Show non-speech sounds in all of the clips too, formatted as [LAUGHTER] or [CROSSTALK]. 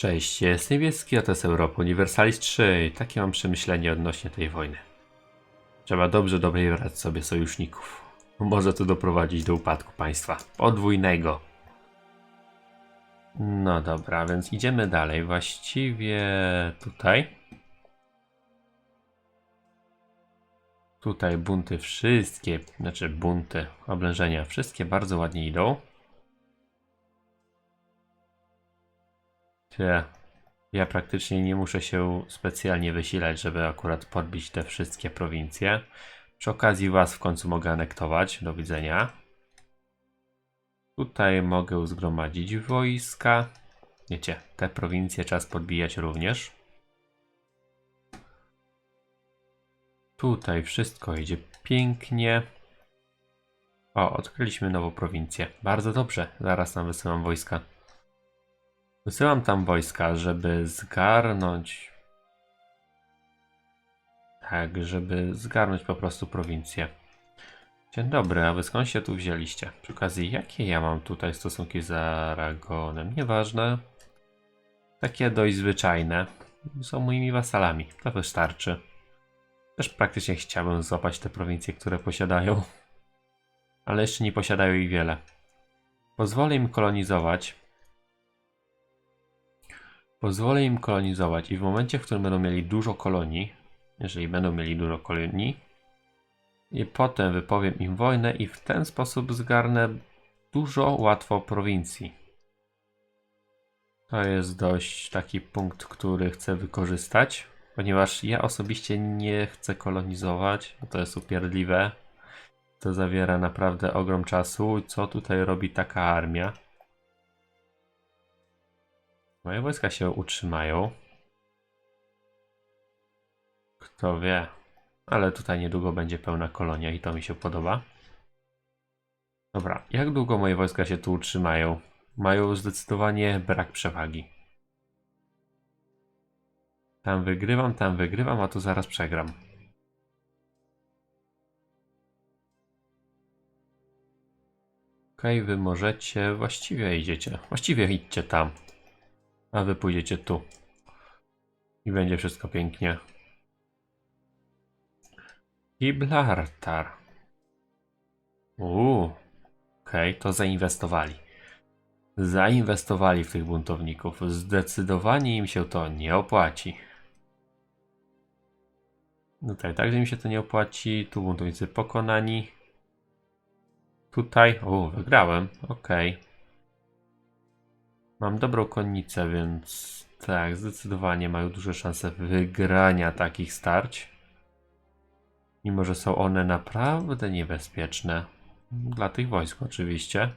Cześć, jest niebieski, a to jest Europa Universalis 3. Takie mam przemyślenie odnośnie tej wojny. Trzeba dobrze dobrać sobie sojuszników. Może to doprowadzić do upadku państwa. Podwójnego. No dobra, więc idziemy dalej. Właściwie tutaj. Tutaj bunty wszystkie, znaczy bunty, oblężenia, wszystkie bardzo ładnie idą. Tyle. Ja praktycznie nie muszę się specjalnie wysilać, żeby akurat podbić te wszystkie prowincje. Przy okazji was w końcu mogę anektować. Do widzenia. Tutaj mogę zgromadzić wojska. Wiecie, te prowincje czas podbijać również. Tutaj wszystko idzie pięknie. O, odkryliśmy nową prowincję. Bardzo dobrze. Zaraz tam wysyłam wojska. Wysyłam tam wojska, żeby zgarnąć. Tak, żeby zgarnąć po prostu prowincję. Dzień dobry, a wy skąd się tu wzięliście? Przy okazji, jakie ja mam tutaj stosunki z Aragonem? Nieważne. Takie dość zwyczajne. Są moimi wasalami. To wystarczy. Też praktycznie chciałbym złapać te prowincje, które posiadają. Ale jeszcze nie posiadają ich wiele. Pozwolę im kolonizować. Pozwolę im kolonizować i w momencie, w którym będą mieli dużo kolonii, jeżeli będą mieli dużo kolonii, i potem wypowiem im wojnę i w ten sposób zgarnę dużo łatwo prowincji. To jest dość taki punkt, który chcę wykorzystać, ponieważ ja osobiście nie chcę kolonizować, bo to jest upierdliwe. To zawiera naprawdę ogrom czasu. Co tutaj robi taka armia? Moje wojska się utrzymają. Kto wie. Ale tutaj niedługo będzie pełna kolonia i to mi się podoba. Dobra, jak długo moje wojska się tu utrzymają? Mają zdecydowanie brak przewagi. Tam wygrywam, tam wygrywam, a tu zaraz przegram. Okej, wy możecie, właściwie idziecie. Właściwie idźcie tam. A wy pójdziecie tu. I będzie wszystko pięknie. Gibraltar. Uuu. Okej, to zainwestowali. Zainwestowali w tych buntowników. Zdecydowanie im się to nie opłaci. No tak, także im się to nie opłaci. Tu buntownicy pokonani. Tutaj, o, wygrałem. Okej. Mam dobrą konnicę, więc tak, zdecydowanie mają duże szanse wygrania takich starć. Mimo, że są one naprawdę niebezpieczne. Dla tych wojsk oczywiście.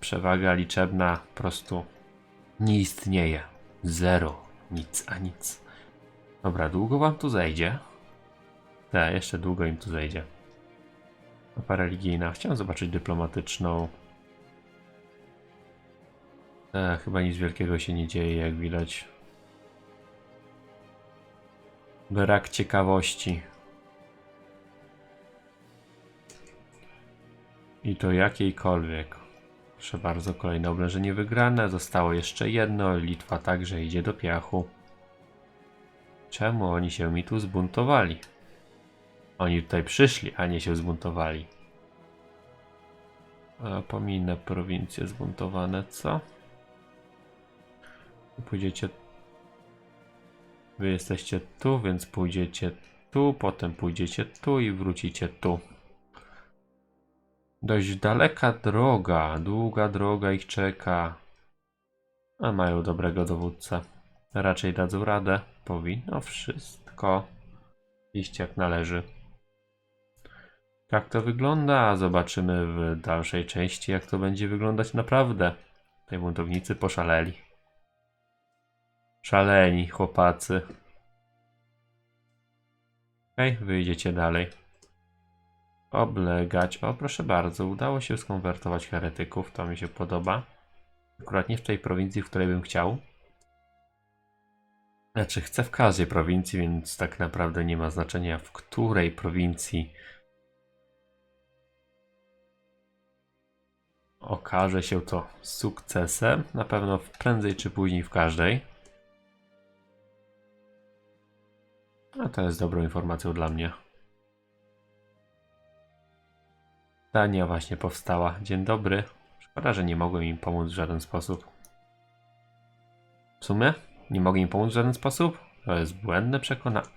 Przewaga liczebna po prostu nie istnieje. Zero. Nic a nic. Dobra, długo wam tu zejdzie? Tak, jeszcze długo im tu zejdzie. Mapa religijna. Chciałem zobaczyć dyplomatyczną. E, chyba nic wielkiego się nie dzieje, jak widać. Brak ciekawości. I to jakiejkolwiek. Proszę bardzo, kolejne oblężenie wygrane. Zostało jeszcze jedno. Litwa także idzie do piachu. Czemu oni się mi tu zbuntowali? Oni tutaj przyszli, a nie się zbuntowali. A, pominę prowincje zbuntowane, co? Pójdziecie. Wy jesteście tu, więc pójdziecie tu, potem pójdziecie tu i wrócicie tu. Dość daleka droga, długa droga ich czeka. A mają dobrego dowódcę. Raczej dadzą radę. Powinno wszystko iść jak należy. Jak to wygląda? Zobaczymy w dalszej części, jak to będzie wyglądać naprawdę. Tej buntownicy poszaleli. Szaleni chłopacy. Okej, okay, wyjdziecie dalej. Oblegać. O, proszę bardzo, udało się skonwertować heretyków, to mi się podoba. Akurat nie w tej prowincji, w której bym chciał. Znaczy, chcę w każdej prowincji, więc tak naprawdę nie ma znaczenia, w której prowincji okaże się to sukcesem. Na pewno prędzej czy później w każdej. A to jest dobrą informacją dla mnie. Dania właśnie powstała. Dzień dobry. Szkoda, że nie mogłem im pomóc w żaden sposób. W sumie? Nie mogę im pomóc w żaden sposób? To jest błędne przekonanie.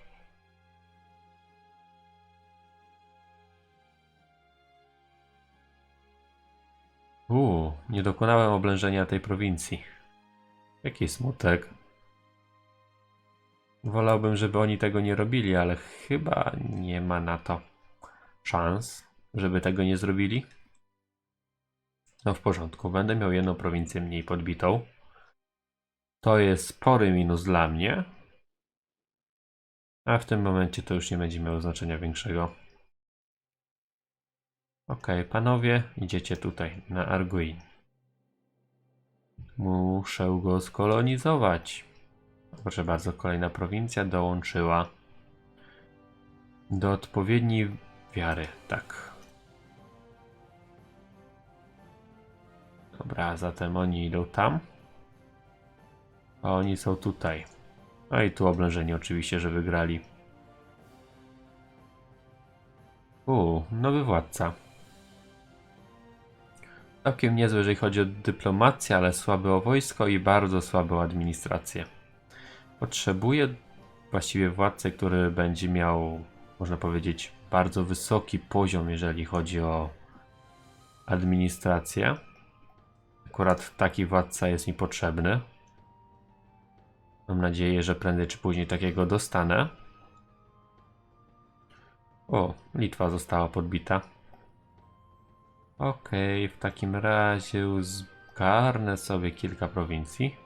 Uuu, nie dokonałem oblężenia tej prowincji. Jaki smutek. Wolałbym, żeby oni tego nie robili, ale chyba nie ma na to szans, żeby tego nie zrobili. No w porządku, będę miał jedną prowincję mniej podbitą. To jest spory minus dla mnie. A w tym momencie to już nie będzie miało znaczenia większego. Okej, panowie, idziecie tutaj na Arguin. Muszę go skolonizować. Proszę bardzo, kolejna prowincja dołączyła do odpowiedniej wiary. Tak. Dobra, zatem oni idą tam. A oni są tutaj. No i tu oblężeni oczywiście, że wygrali. U, nowy władca. Całkiem niezły, jeżeli chodzi o dyplomację, ale słaby o wojsko i bardzo słaby o administrację. Potrzebuję właściwie władcę, który będzie miał, można powiedzieć, bardzo wysoki poziom, jeżeli chodzi o administrację. Akurat taki władca jest mi potrzebny. Mam nadzieję, że prędzej czy później takiego dostanę. O, Litwa została podbita. Okej, w takim razie zgarnę sobie kilka prowincji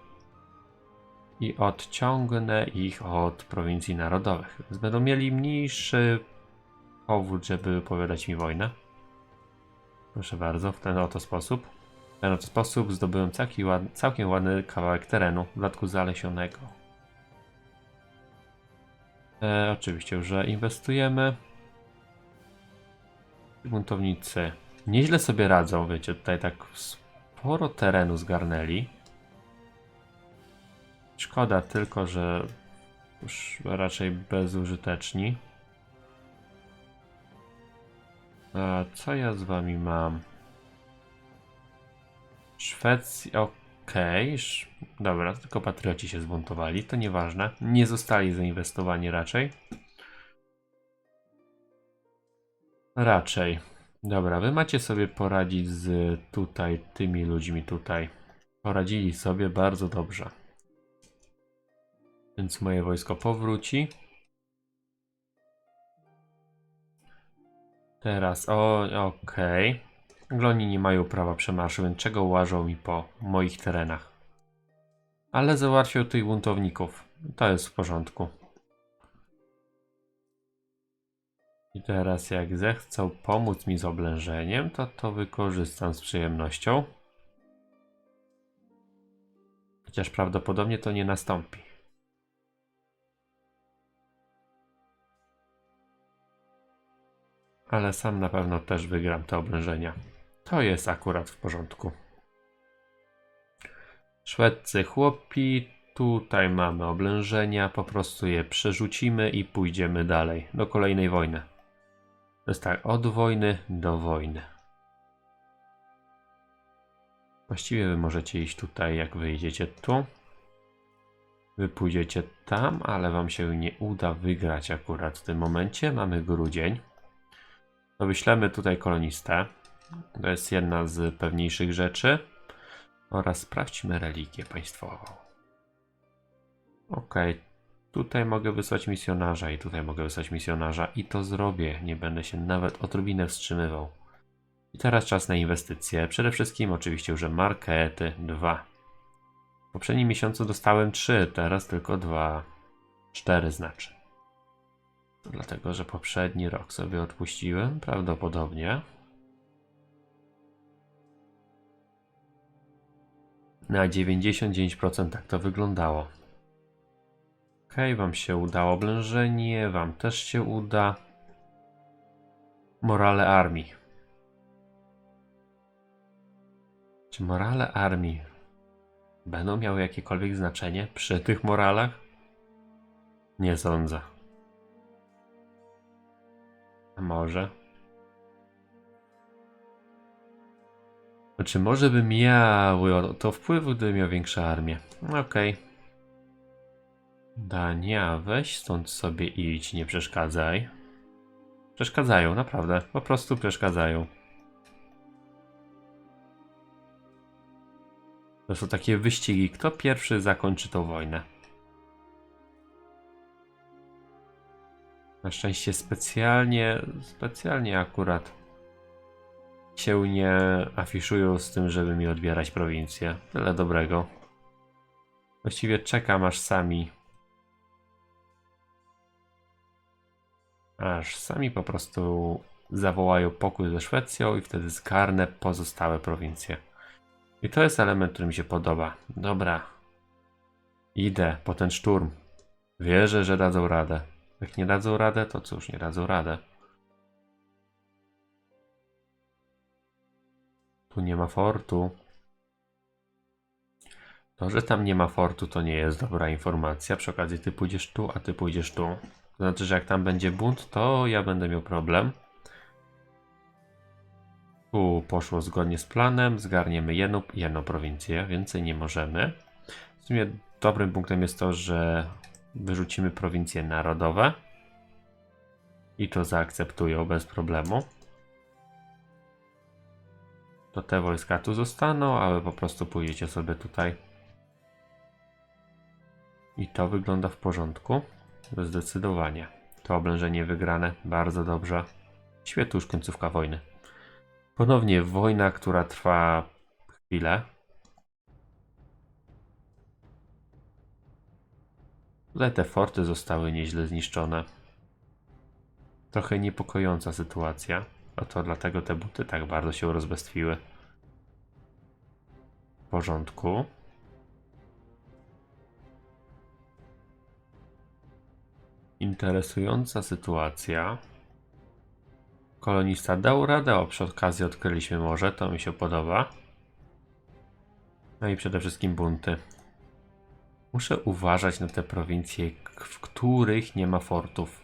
i odciągnę ich od prowincji narodowych. Więc będą mieli mniejszy powód, żeby wypowiadać mi wojnę. Proszę bardzo, w ten oto sposób. W ten oto sposób zdobyłem całkiem ładny, całkiem ładny kawałek terenu, w dodatku zalesionego. E, oczywiście, że inwestujemy. Buntownicy nieźle sobie radzą, wiecie, tutaj tak sporo terenu zgarnęli. Szkoda tylko, że już raczej bezużyteczni. A co ja z wami mam? Szwecja, okej. Sz- Dobra, tylko patrioci się zbuntowali, to nieważne. Nie zostali zainwestowani raczej. Raczej. Dobra, wy macie sobie poradzić z tutaj, tymi ludźmi tutaj. Poradzili sobie bardzo dobrze. Więc moje wojsko powróci. Teraz, o, okej. Gloni nie mają prawa przemarszu, więc czego łażą mi po moich terenach? Ale załatwią tych buntowników. To jest w porządku. I teraz jak zechcą pomóc mi z oblężeniem, to to wykorzystam z przyjemnością. Chociaż prawdopodobnie to nie nastąpi. Ale sam na pewno też wygram te oblężenia. To jest akurat w porządku. Szwedcy chłopi, tutaj mamy oblężenia, po prostu je przerzucimy i pójdziemy dalej, do kolejnej wojny. To jest tak, od wojny do wojny. Właściwie wy możecie iść tutaj, jak wyjdziecie tu. Wy pójdziecie tam, ale wam się nie uda wygrać akurat w tym momencie. Mamy grudzień. To wyślemy tutaj kolonistę. To jest jedna z pewniejszych rzeczy. Oraz sprawdźmy religię państwową. Ok, tutaj mogę wysłać misjonarza i tutaj mogę wysłać misjonarza i to zrobię. Nie będę się nawet odrobinę wstrzymywał. I teraz czas na inwestycje. Przede wszystkim oczywiście już markety 2. W poprzednim miesiącu dostałem 3, teraz tylko 2. 4 znaczy. Dlatego, że poprzedni rok sobie odpuściłem, prawdopodobnie. Na 99% tak to wyglądało. Ok, wam się udało oblężenie, wam też się uda. Morale armii. Czy morale armii będą miały jakiekolwiek znaczenie przy tych moralach? Nie sądzę. Może? Znaczy, może by miały to wpływ, gdyby miał większą armię. Okej. Dania, weź stąd sobie idź, nie przeszkadzaj. Przeszkadzają, naprawdę. Po prostu przeszkadzają. To są takie wyścigi, kto pierwszy zakończy tą wojnę. Na szczęście specjalnie, specjalnie akurat się nie afiszują z tym, żeby mi odbierać prowincję. Tyle dobrego. Właściwie czekam aż sami. Aż sami po prostu zawołają pokój ze Szwecją i wtedy zgarnę pozostałe prowincje. I to jest element, który mi się podoba. Dobra. Idę po ten szturm. Wierzę, że dadzą radę. Jak nie dadzą radę, to cóż, nie dadzą radę. Tu nie ma fortu. To, że tam nie ma fortu, to nie jest dobra informacja. Przy okazji, ty pójdziesz tu, a ty pójdziesz tu. To znaczy, że jak tam będzie bunt, to ja będę miał problem. Tu poszło zgodnie z planem, zgarniemy jedną, jedną prowincję, więcej nie możemy. W sumie dobrym punktem jest to, że wyrzucimy prowincje narodowe i to zaakceptują bez problemu. To te wojska tu zostaną, ale po prostu pójdziecie sobie tutaj. I to wygląda w porządku. Zdecydowanie. To oblężenie wygrane, bardzo dobrze. Świetnie już końcówka wojny. Ponownie wojna, która trwa chwilę. Tutaj te forty zostały nieźle zniszczone. Trochę niepokojąca sytuacja. Oto dlatego te buty tak bardzo się rozbestwiły. W porządku. Interesująca sytuacja. Kolonista dał radę, o przy okazji odkryliśmy morze, to mi się podoba. No i przede wszystkim bunty. Muszę uważać na te prowincje, w których nie ma fortów.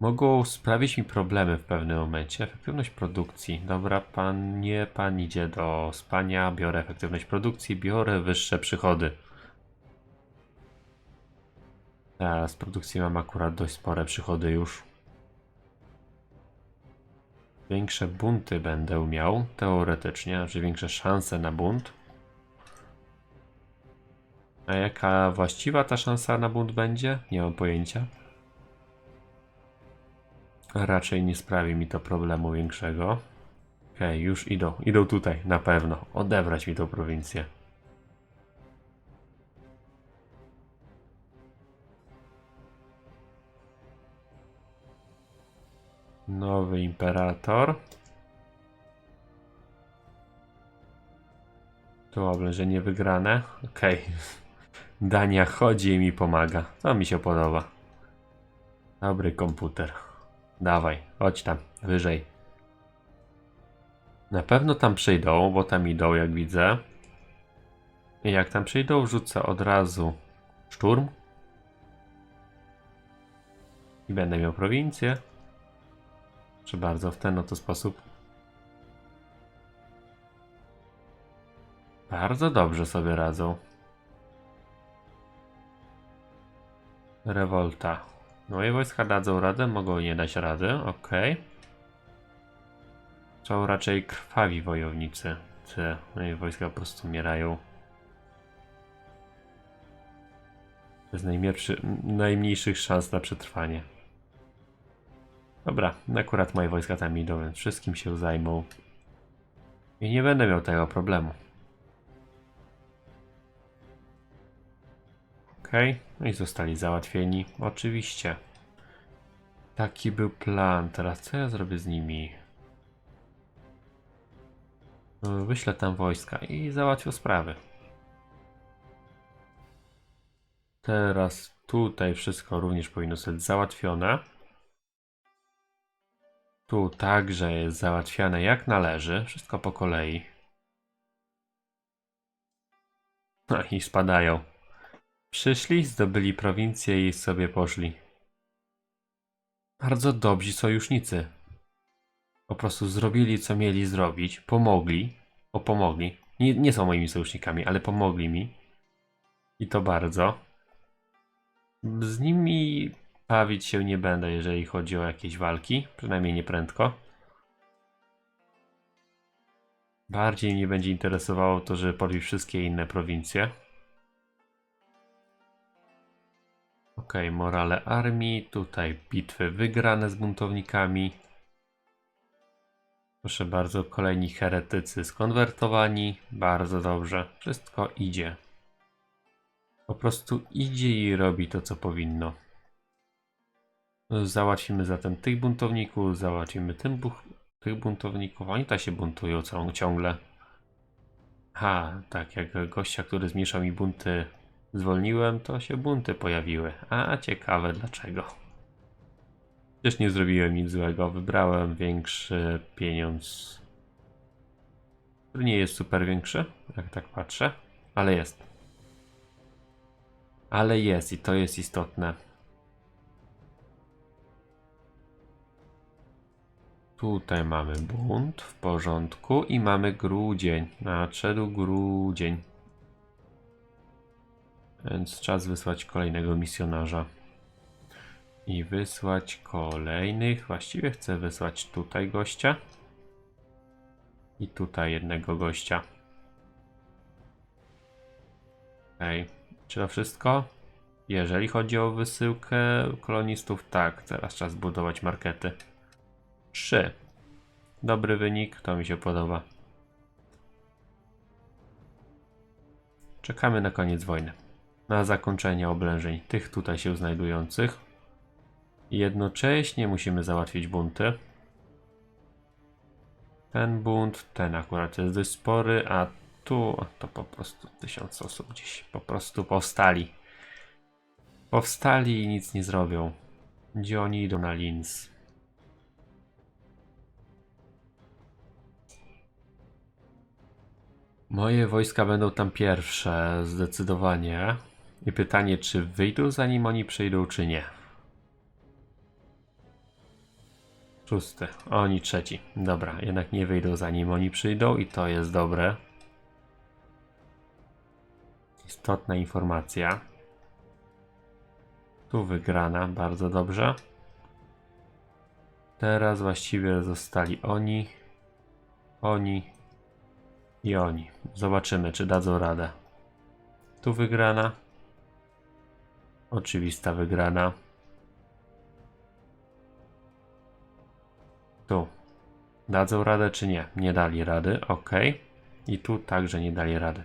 Mogą sprawić mi problemy w pewnym momencie. Efektywność produkcji. Dobra, pan nie, pan idzie do spania. Biorę efektywność produkcji, biorę wyższe przychody. Teraz produkcji mam akurat dość spore przychody już. Większe bunty będę miał, teoretycznie, znaczy większe szanse na bunt. A jaka właściwa ta szansa na bunt będzie? Nie mam pojęcia. Raczej nie sprawi mi to problemu większego. Okej, już idą. Idą tutaj, na pewno. Odebrać mi tą prowincję. Nowy imperator. Tu oblężenie wygrane. Okej. Dania chodzi i mi pomaga. To mi się podoba. Dobry komputer. Dawaj, chodź tam, wyżej. Na pewno tam przyjdą, bo tam idą, jak widzę. I jak tam przyjdą, rzucę od razu szturm. I będę miał prowincję. Czy bardzo w ten oto sposób. Bardzo dobrze sobie radzą. Rewolta. Moje wojska dadzą radę, mogą nie dać rady, ok. Są raczej krwawi wojownicy. Te moje wojska po prostu umierają. Bez najmniejszych szans na przetrwanie. Dobra, akurat moje wojska tam idą, więc wszystkim się zajmą. I nie będę miał tego problemu. Okej, no i zostali załatwieni. Oczywiście. Taki był plan. Teraz co ja zrobię z nimi? No, Wyślę tam wojska i załatwię sprawy. Teraz tutaj wszystko również powinno być załatwione. Tu także jest załatwiane jak należy. Wszystko po kolei. No i spadają. Przyszli, zdobyli prowincję i sobie poszli. Bardzo dobrzy sojusznicy. Po prostu zrobili co mieli zrobić, pomogli. O, pomogli. Nie, nie są moimi sojusznikami, ale pomogli mi. I to bardzo. Z nimi bawić się nie będę, jeżeli chodzi o jakieś walki. Przynajmniej nie prędko. Bardziej mnie będzie interesowało to, żeby podbić wszystkie inne prowincje. Ok, morale armii. Tutaj bitwy wygrane z buntownikami. Proszę bardzo, kolejni heretycy skonwertowani. Bardzo dobrze. Wszystko idzie. Po prostu idzie i robi to, co powinno. Załatwimy zatem tych buntowników, załatwimy tym buch, tych buntowników. Oni tak się buntują ciągle. Ha, tak, jak gościa, który zmniejszał mi bunty, zwolniłem, to się bunty pojawiły. A, ciekawe dlaczego. Przecież nie zrobiłem nic złego, wybrałem większy pieniądz. Który nie jest super większy, jak tak patrzę, ale jest. Ale jest i to jest istotne. Tutaj mamy bunt w porządku i mamy grudzień. Nadszedł grudzień. Więc czas wysłać kolejnego misjonarza. I wysłać kolejnych. Właściwie chcę wysłać tutaj gościa. I tutaj jednego gościa. Okej. Czy to wszystko? Jeżeli chodzi o wysyłkę kolonistów, tak. Teraz czas budować markety. 3. Dobry wynik, to mi się podoba. Czekamy na koniec wojny. Na zakończenie oblężeń tych tutaj się znajdujących. Jednocześnie musimy załatwić bunty. Ten bunt, ten akurat jest dość spory, a tu to po prostu tysiąc osób gdzieś po prostu powstali. Powstali i nic nie zrobią. Gdzie oni idą na Linz? Moje wojska będą tam pierwsze, zdecydowanie. I pytanie, czy wyjdą zanim oni przyjdą, czy nie. Szósty. Oni trzeci. Dobra, jednak nie wyjdą zanim oni przyjdą i to jest dobre. Istotna informacja. Tu wygrana, bardzo dobrze. Teraz właściwie zostali oni, oni i oni. Zobaczymy, czy dadzą radę. Tu wygrana. Oczywista wygrana. Tu. Dadzą radę, czy nie? Nie dali rady, ok. I tu także nie dali rady.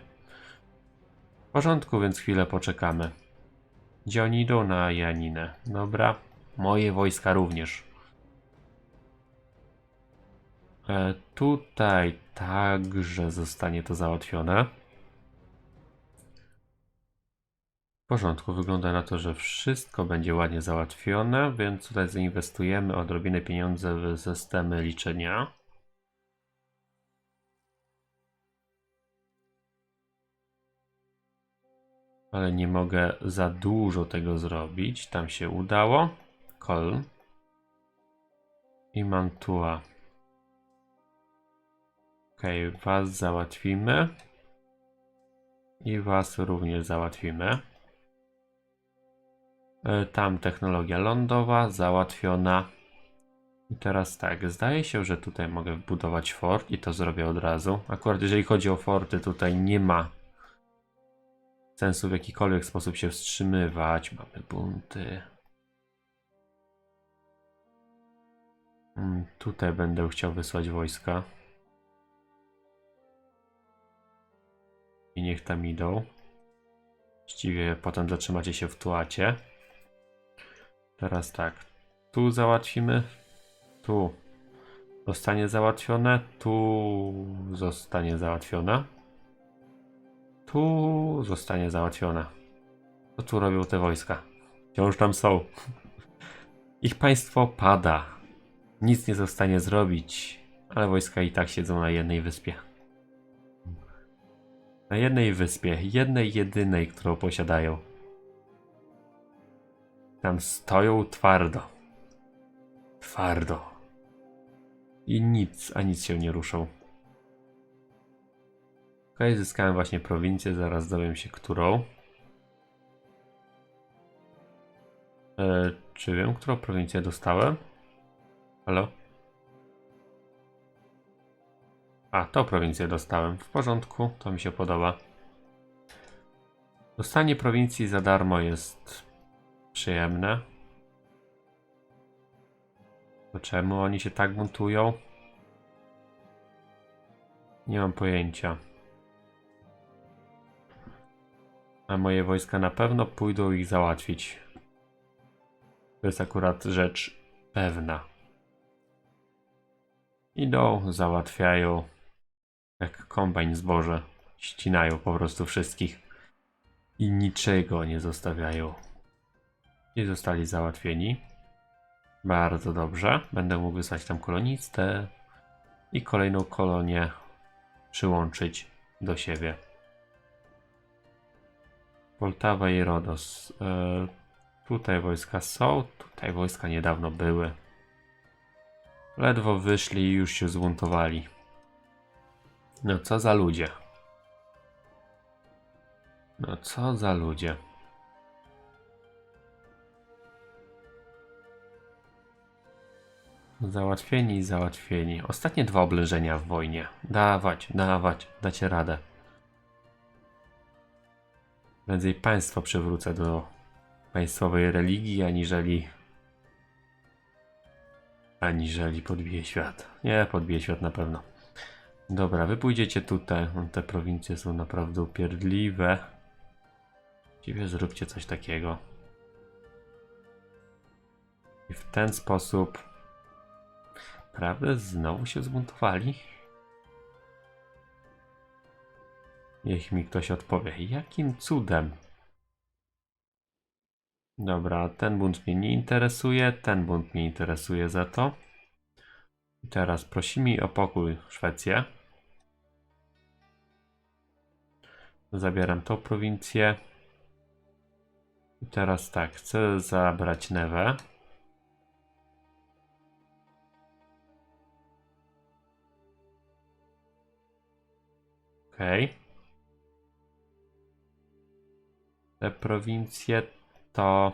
W porządku, więc chwilę poczekamy. Gdzie oni idą? Na Janinę. Dobra. Moje wojska również. E, tutaj także zostanie to załatwione. Porządku, wygląda na to, że wszystko będzie ładnie załatwione, więc tutaj zainwestujemy odrobinę pieniądze w systemy liczenia. Ale nie mogę za dużo tego zrobić. Tam się udało. Kol. I Mantua. Okej, was załatwimy. I was również załatwimy. E, Tam technologia lądowa załatwiona. I teraz tak, zdaje się, że tutaj mogę wbudować fort i to zrobię od razu. Akurat jeżeli chodzi o forty, tutaj nie ma sensu w jakikolwiek sposób się wstrzymywać. Mamy bunty. Mm, Tutaj będę chciał wysłać wojska. I niech tam idą. Właściwie potem zatrzymacie się w tuacie. Teraz tak. Tu załatwimy. Tu zostanie załatwione. Tu zostanie załatwione. Tu zostanie załatwione. Co tu robią te wojska? Wciąż tam są. [LAUGHS] Ich państwo pada. Nic nie zostanie zrobić, ale wojska i tak siedzą na jednej wyspie. Na jednej wyspie, jednej jedynej, którą posiadają. Tam stoją twardo. Twardo. I nic, a nic się nie ruszą. Okej, zyskałem właśnie prowincję, zaraz dowiem się którą. E, czy wiem, którą prowincję dostałem? Halo? A, tą prowincję dostałem. W porządku, to mi się podoba. Dostanie prowincji za darmo jest przyjemne. To czemu oni się tak buntują? Nie mam pojęcia. A moje wojska na pewno pójdą ich załatwić. To jest akurat rzecz pewna. Idą, załatwiają. Jak kombajn zboże. Ścinają po prostu wszystkich. I niczego nie zostawiają. I zostali załatwieni. Bardzo dobrze. Będę mógł wysłać tam kolonistę. I kolejną kolonię przyłączyć do siebie. Poltawa i Rodos. E, tutaj wojska są, tutaj wojska niedawno były. Ledwo wyszli i już się zbuntowali. No co za ludzie. No co za ludzie. Załatwieni, załatwieni. Ostatnie dwa oblężenia w wojnie. Dawać, dawać, dacie radę. Prędzej państwo przywrócę do państwowej religii, aniżeli aniżeli podbije świat. Nie, podbije świat na pewno. Dobra, wy pójdziecie tutaj. Te prowincje są naprawdę upierdliwe. Właściwie zróbcie coś takiego. I w ten sposób... Prawda? Znowu się zbuntowali? Niech mi ktoś odpowie. Jakim cudem? Dobra, ten bunt mnie nie interesuje, ten bunt mnie interesuje za to. I teraz prosimy o pokój Szwecję. Zabieram tą prowincję. I teraz tak, chcę zabrać Newę. Okej. Te prowincje to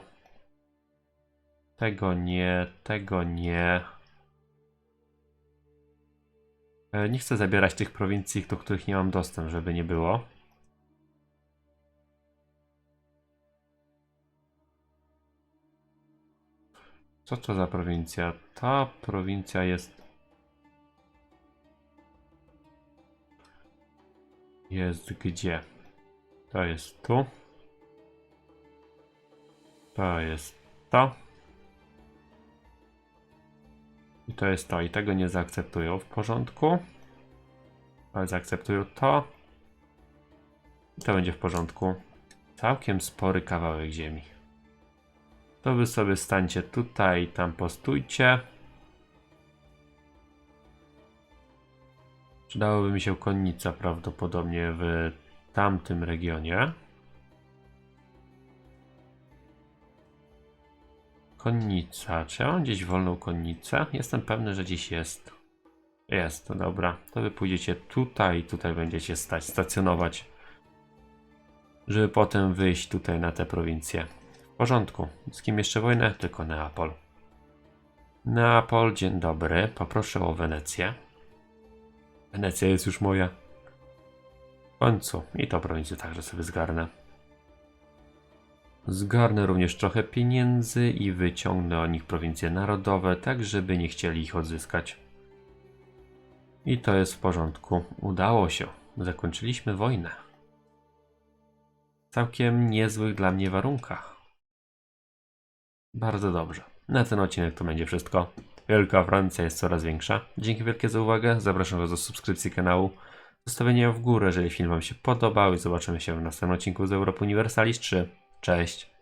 tego nie, tego nie. E, Nie chcę zabierać tych prowincji, do których nie mam dostęp, żeby nie było. Co to za prowincja? Ta prowincja jest. Jest gdzie? To jest tu. To jest to. I to jest to. I tego nie zaakceptują w porządku. Ale zaakceptują to. I to będzie w porządku. Całkiem spory kawałek ziemi. To wy sobie stańcie tutaj, tam postójcie. Przydałoby mi się konnica prawdopodobnie w tamtym regionie. Konnica. Czy ja mam gdzieś wolną konnicę? Jestem pewny, że gdzieś jest. Jest, to dobra. To wy pójdziecie tutaj tutaj będziecie stać, stacjonować. Żeby potem wyjść tutaj na tę prowincję. W porządku. Z kim jeszcze wojnę? Tylko Neapol. Neapol, dzień dobry. Poproszę o Wenecję. Wenecja jest już moja. W końcu. I to prowincję także sobie zgarnę. Zgarnę również trochę pieniędzy i wyciągnę o nich prowincje narodowe, tak żeby nie chcieli ich odzyskać. I to jest w porządku. Udało się. Zakończyliśmy wojnę. W całkiem niezłych dla mnie warunkach. Bardzo dobrze. Na ten odcinek to będzie wszystko. Wielka Francja jest coraz większa. Dzięki wielkie za uwagę. Zapraszam Was do subskrypcji kanału. Zostawienia w górę, jeżeli film Wam się podobał i zobaczymy się w następnym odcinku z Europa Universalis 3. Cześć!